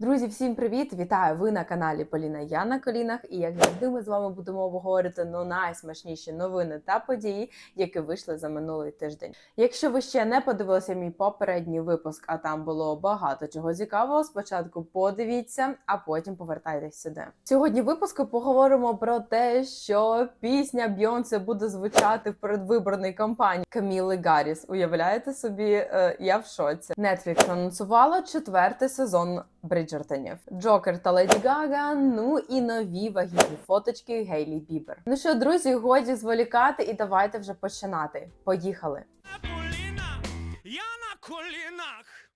Друзі, всім привіт! Вітаю! Ви на каналі Поліна Я на колінах. І як завжди, ми з вами будемо обговорити ну, найсмачніші новини та події, які вийшли за минулий тиждень. Якщо ви ще не подивилися мій попередній випуск, а там було багато чого цікавого, спочатку подивіться, а потім повертайтесь сюди. Сьогодні в випуску поговоримо про те, що пісня Бйонсе буде звучати в передвиборній кампанії Каміли Гарріс. Уявляєте собі, Е, я в шоці. Netflix анонсувала четвертий сезон Бриджертонів, Джокер та Леді Гага. Ну і нові вагітні фоточки Гейлі Бібер. Ну що, друзі, годі зволікати, і давайте вже починати. Поїхали. Поліна, я на колінах.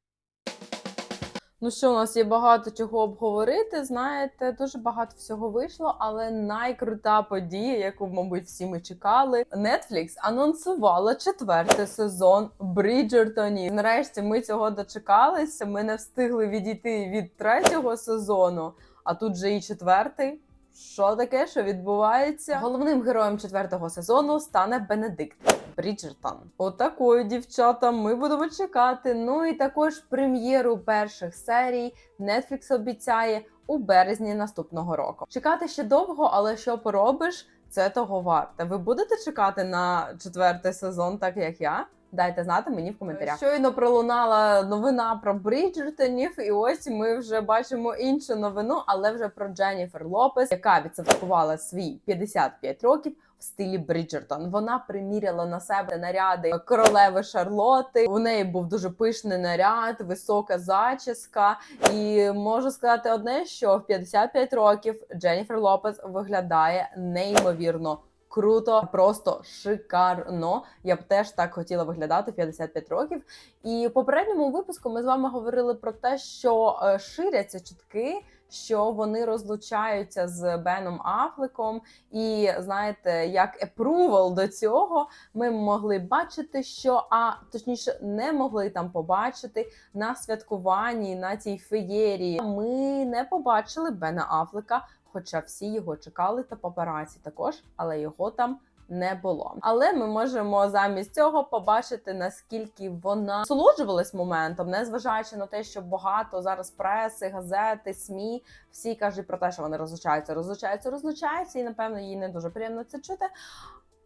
Ну що, у нас є багато чого обговорити. Знаєте, дуже багато всього вийшло, але найкрута подія, яку, мабуть, всі ми чекали. Netflix анонсувала четвертий сезон Бріджертонів. Нарешті ми цього дочекалися. Ми не встигли відійти від третього сезону, а тут же і четвертий. Що таке, що відбувається? Головним героєм четвертого сезону стане Бенедикт Бріджертон. Отакою, дівчата, ми будемо чекати. Ну і також прем'єру перших серій Netflix обіцяє у березні наступного року. Чекати ще довго, але що поробиш? Це того варте. Ви будете чекати на четвертий сезон, так як я? Дайте знати мені в коментарях. Щойно пролунала новина про Бріджертонів, і ось ми вже бачимо іншу новину, але вже про Дженніфер Лопес, яка відсвяткувала свій 55 років. В стилі Бріджертон вона приміряла на себе наряди королеви Шарлоти. У неї був дуже пишний наряд, висока зачіска. І можу сказати одне, що в 55 років Дженніфер Лопес виглядає неймовірно круто, просто шикарно. Я б теж так хотіла виглядати 55 років. І в попередньому випуску ми з вами говорили про те, що е, ширяться чутки. Що вони розлучаються з Беном Афлеком, і знаєте, як approval до цього ми могли бачити, що а точніше не могли там побачити на святкуванні на цій феєрії. Ми не побачили Бена Афлека, хоча всі його чекали та папараці також, але його там. Не було, але ми можемо замість цього побачити наскільки вона насолоджувалась моментом, незважаючи на те, що багато зараз преси, газети, смі всі кажуть про те, що вони розлучаються, розлучаються, розлучаються, і напевно їй не дуже приємно це чути.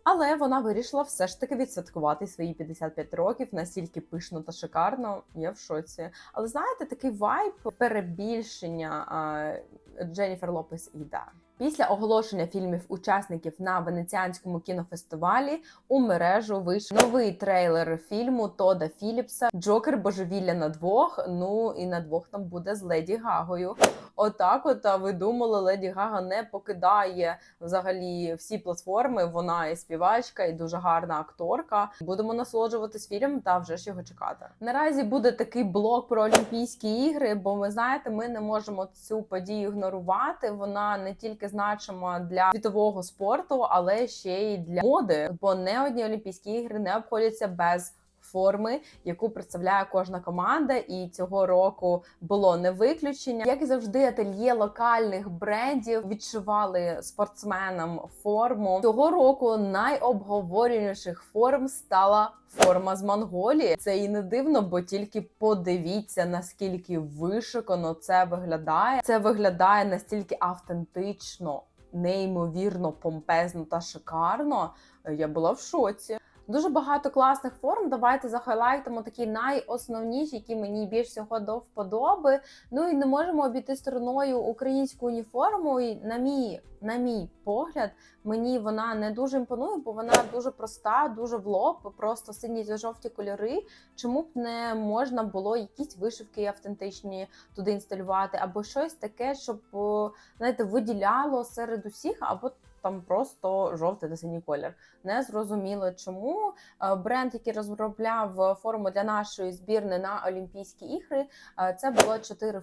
Але вона вирішила все ж таки відсвяткувати свої 55 років настільки пишно та шикарно. Я в шоці. Але знаєте, такий вайб перебільшення а, Дженніфер Лопес йде. Після оголошення фільмів учасників на венеціанському кінофестивалі у мережу вийшов новий трейлер фільму Тода Філіпса Джокер Божевілля на двох. Ну і на двох там буде з Леді Гагою. Отак, от а ви думали, Леді Гага не покидає взагалі всі платформи. Вона і співачка, і дуже гарна акторка. Будемо насолоджуватись фільмом та вже ж його чекати. Наразі буде такий блок про Олімпійські ігри, бо ви знаєте, ми не можемо цю подію ігнорувати. Вона не тільки значима для світового спорту, але ще й для моди, бо не одні Олімпійські ігри не обходяться без. Форми, яку представляє кожна команда, і цього року було не виключення. Як і завжди, ательє локальних брендів відшивали спортсменам форму цього року. Найобговорюваніших форм стала форма з Монголії. Це і не дивно, бо тільки подивіться наскільки вишикано це виглядає. Це виглядає настільки автентично, неймовірно, помпезно та шикарно. Я була в шоці. Дуже багато класних форм. Давайте захайлайтимо такі найосновніші, які мені більш всього до вподоби. Ну і не можемо обійти стороною українську уніформу. І на мій, на мій погляд, мені вона не дуже імпонує, бо вона дуже проста, дуже в лоб, просто сині та жовті кольори. Чому б не можна було якісь вишивки автентичні туди інсталювати, або щось таке, щоб знаєте, виділяло серед усіх, або там просто жовтий та синій колір. Не зрозуміло чому. Е, Бренд, який розробляв форму для нашої збірни на Олімпійські ігри, е, це було 4 4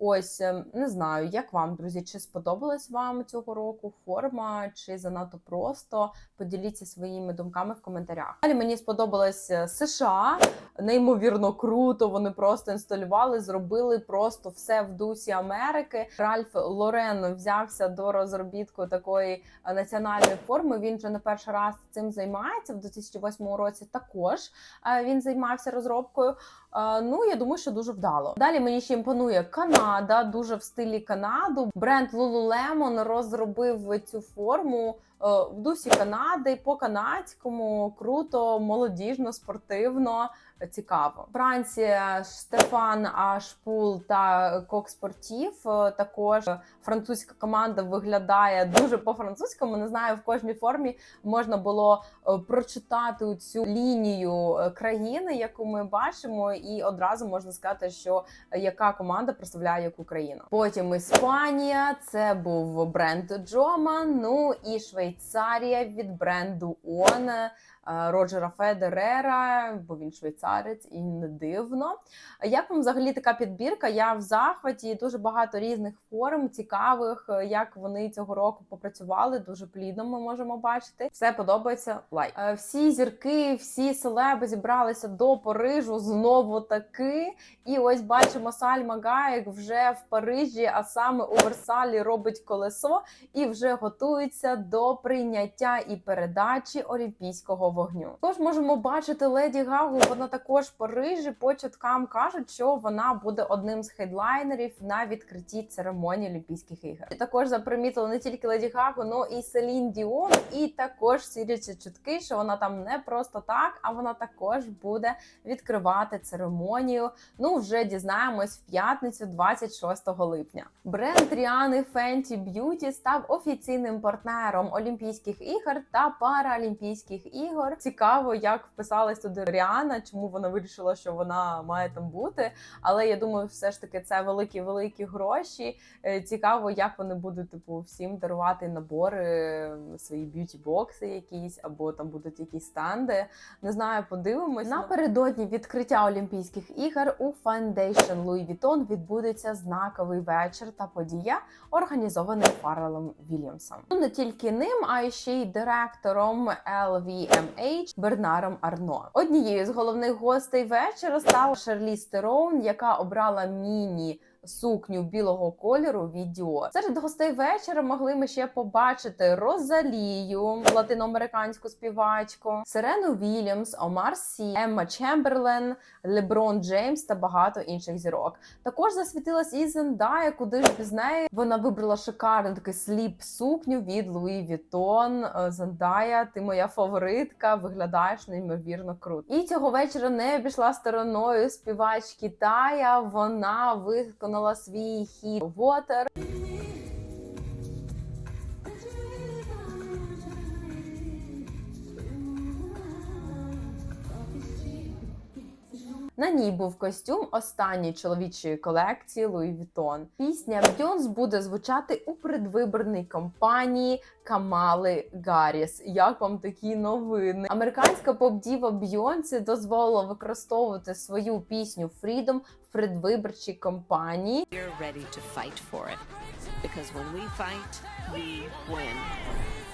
Ось е, не знаю, як вам, друзі, чи сподобалась вам цього року форма, чи занадто просто. Поділіться своїми думками в коментарях. Далі мені сподобалось е, США, неймовірно круто. Вони просто інсталювали, зробили просто все в дусі Америки. Ральф Лорен взявся до розробітку такої е, національної форми. Він вже не перший раз цим займається в 2008 році. Також е, він займався розробкою. Ну, я думаю, що дуже вдало. Далі мені ще імпонує Канада, дуже в стилі Канаду. Бренд Lululemon розробив цю форму в дусі Канади по канадському, круто, молодіжно, спортивно. е, Цікаво. Франція Штефан Ашпул та Кок Спортів. е, Також французька команда виглядає дуже по-французькому. Не знаю, в кожній формі можна було е, прочитати цю лінію е, країни, яку ми бачимо, і одразу можна сказати, що е, яка команда представляє яку країну. Потім Іспанія, це був бренд Джома. Ну і Швейцарія від бренду Он. Е, Роджера Федерера, бо він швейцарець, і не дивно. Як вам взагалі така підбірка? Я в захваті дуже багато різних форм, цікавих, е, як вони цього року попрацювали. Дуже плідно ми можемо бачити. Все подобається. Лайк. Е, Всі зірки, всі селеби зібралися до Парижу знову таки. І ось бачимо Сальма Гаєк вже в Парижі, а саме у Версалі робить колесо і вже готується до прийняття і передачі олімпійського вогню. Тож можемо бачити леді Гагу. Вона також Парижі. По чуткам кажуть, що вона буде одним з хедлайнерів на відкритті церемонії Олімпійських ігор. Також запримітили не тільки леді Гагу, но і Селін Діон. І також сіряться чутки, що вона там не просто так, а вона також буде відкривати церемонію. Ну вже дізнаємось в п'ятницю, 26 липня. Бренд Ріани Fenty Beauty став офіційним партнером Олімпійських ігор та Паралімпійських ігор. Цікаво, як вписалась туди Ріана, чому вона вирішила, що вона має там бути. Але я думаю, все ж таки це великі великі гроші. Е, Цікаво, як вони будуть типу всім дарувати набори, свої б'юті бокси, якісь або там будуть якісь стенди. Не знаю, подивимось. Напередодні відкриття Олімпійських ігор у Foundation Louis Vuitton відбудеться знаковий вечір та подія, організований Фаррелом Вільямсом. Ну не тільки ним, а й ще й директором LVMH Бернаром Арно. Однією з головних гостей вечора стала Шарлі Стероун, яка обрала міні. Сукню білого кольору від Dior. Серед гостей вечора могли ми ще побачити Розалію, латиноамериканську співачку, Сирену Вільямс, Омар Сі, Емма Чемберлен, Леброн Джеймс та багато інших зірок. Також засвітилась і Зендая, куди ж без неї. Вона вибрала шикарну такий сліп сукню від Луї Вітон. Зендая, ти моя фаворитка, виглядаєш неймовірно круто. І цього вечора не обійшла стороною співачки Тая. Вона виконала свій хіт Water. На ній був костюм останньої чоловічої колекції Louis Vuitton. Пісня Бьонс буде звучати у предвиборній кампанії Камали Гарріс. Як вам такі новини? Американська поп-діва Бйонсі дозволила використовувати свою пісню Freedom предвиборчій кампанії. We're ready to fight for it. Because when we fight, we win.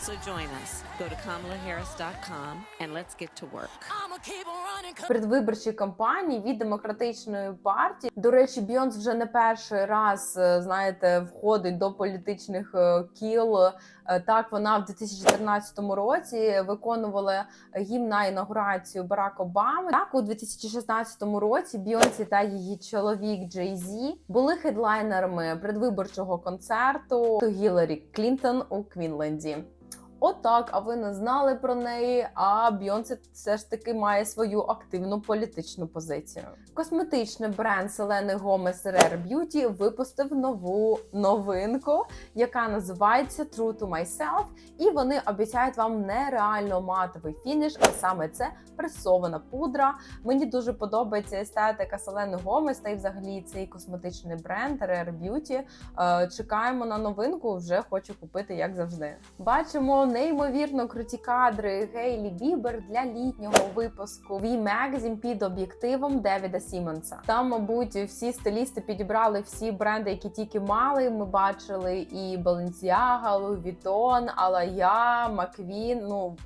So join us. Go to KamalaHarris.com and let's get to work. I'ma keep on running. передвиборчій кампанії від демократичної партії. До речі, Бйонс вже не перший раз е, знаєте входить до політичних е, кіл. Е, Так, вона в 2014 році виконувала гімн на інаугурацію Барака Обами. Так, у 2016 році Бйонсі та її чоловік Джей Зі були хедлайнерами предвиборчого концерту Гіларі Клінтон у Квінленді. Отак, а ви не знали про неї. А Бйонсе все ж таки має свою активну політичну позицію. Косметичний бренд Селени Гомес Rare Beauty випустив нову новинку, яка називається True to Myself. І вони обіцяють вам нереально матовий фініш, а саме це пресована пудра. Мені дуже подобається естетика Селени Гомес та й взагалі цей косметичний бренд Rare Beauty. Е, Чекаємо на новинку. Вже хочу купити, як завжди. Бачимо неймовірно круті кадри Гейлі Бібер для літнього випуску V Magazine під об'єктивом Девіда Сімонса. Там, мабуть, всі стилісти підібрали всі бренди, які тільки мали. Ми бачили і Balenciaga, Louis Vuitton, Alaya, McQueen, Ну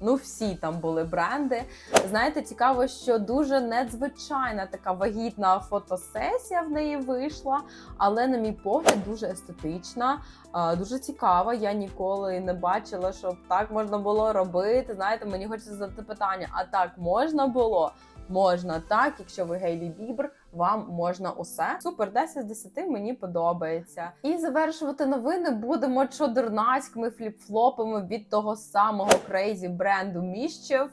Ну, всі там були бренди. Знаєте, цікаво, що дуже надзвичайна така вагітна фотосесія в неї вийшла, але, на мій погляд, дуже естетична, дуже цікава. Я ніколи не бачила, щоб так можна було робити. Знаєте, мені хочеться задати питання: а так можна було? можна так. Якщо ви Гейлі Бібер, вам можна усе. Супер, 10 з 10 мені подобається. І завершувати новини будемо чодернацькими фліп-флопами від того самого крейзі бренду Міщев.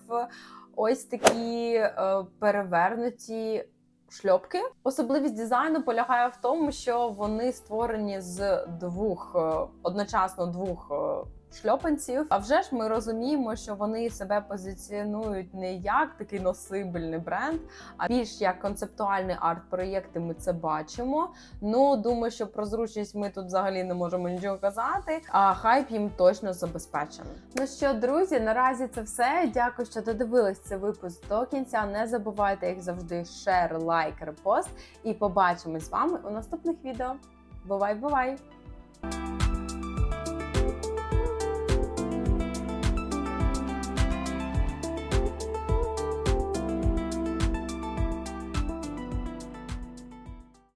Ось такі е, перевернуті. Шльопки. Особливість дизайну полягає в тому, що вони створені з двох е, одночасно двох е, шльопанців. А вже ж ми розуміємо, що вони себе позиціонують не як такий носибельний бренд, а більш як концептуальний арт-проєкт. Ми це бачимо. Ну думаю, що про зручність ми тут взагалі не можемо нічого казати. А хайп їм точно забезпечений. Ну що, друзі, наразі це все. Дякую, що додивились цей випуск до кінця. Не забувайте, як завжди, шер, лайк, репост. І побачимось з вами у наступних відео. Бувай, бувай!